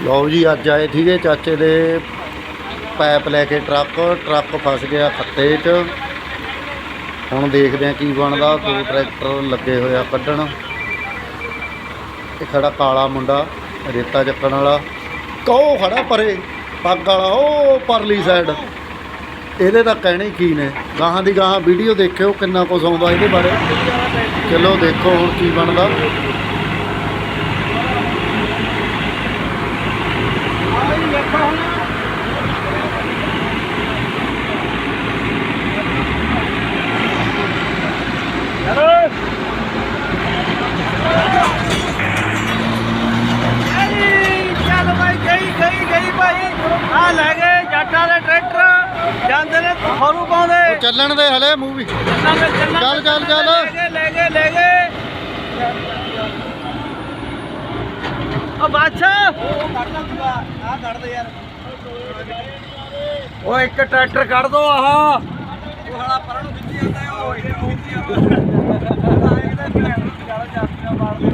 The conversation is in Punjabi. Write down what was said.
ਲਓ ਜੀ, ਅੱਜ ਆਏ ਸੀਗੇ ਚਾਚੇ ਦੇ ਪੈਪ ਲੈ ਕੇ ਟਰੱਕ। ਟਰੱਕ ਫਸ ਗਿਆ ਖੱਤੇ 'ਚ। ਹੁਣ ਦੇਖਦੇ ਆ ਕੀ ਬਣਦਾ। ਦੋ ਟਰੈਕਟਰ ਲੱਗੇ ਹੋਏ ਆ ਕੱਢਣ। ਇਹ ਖੜਾ ਕਾਲਾ ਮੁੰਡਾ, ਰੇਤਾ ਚੱਕਣ ਵਾਲਾ। ਕਹੋ ਖੜਾ ਪਰੇ, ਪੱਗ ਵਾਲਾ, ਉਹ ਪਰਲੀ ਸਾਈਡ ਇਹਦੇ ਤਾਂ ਕਹਿਣੇ ਕੀ ਨੇ। ਗਾਹਾਂ ਦੀ ਗਾਹਾਂ ਵੀਡੀਓ ਦੇਖਿਓ ਕਿੰਨਾ ਕੁਝ ਆਉਂਦਾ ਇਹਦੇ ਬਾਰੇ। ਚਲੋ ਦੇਖੋ ਹੁਣ ਕੀ ਬਣਦਾ। ਆ ਲੈ ਗਏ ਜੱਟਾਂ ਦੇ ਟਰੈਕਟਰ ਜਾਂਦੇ ਨੇ ਖਰੂ ਪਾਉਂਦੇ। ਚੱਲਣ ਦੇ ਹਲੇ ਮੂਵੀ। ਚੱਲ, ਚੱਲ, ਚੱਲ। ਲੈ ਗਏ ਲੈ ਗਏ ਲੈ ਗਏ। ਆ ਕੱਢ ਯਾਰ ਉਹ ਇੱਕ ਟਰੈਕਟਰ ਕੱਢ ਦੋ ਆਹ। ਉਹ ਹਲਾ ਪਰਾਂ ਨੂੰ ਖਿੱਚੀ ਜਾਂਦਾ ਉਹ ਇਹਨੂੰ ਖਿੱਚੀ ਜਾਂਦਾ। ਇਹਦਾ ਕਿਹੜਾ ਜ਼ਿਆਦਾ ਜਾਸਤੀਆਂ ਮਾਰਦੇ।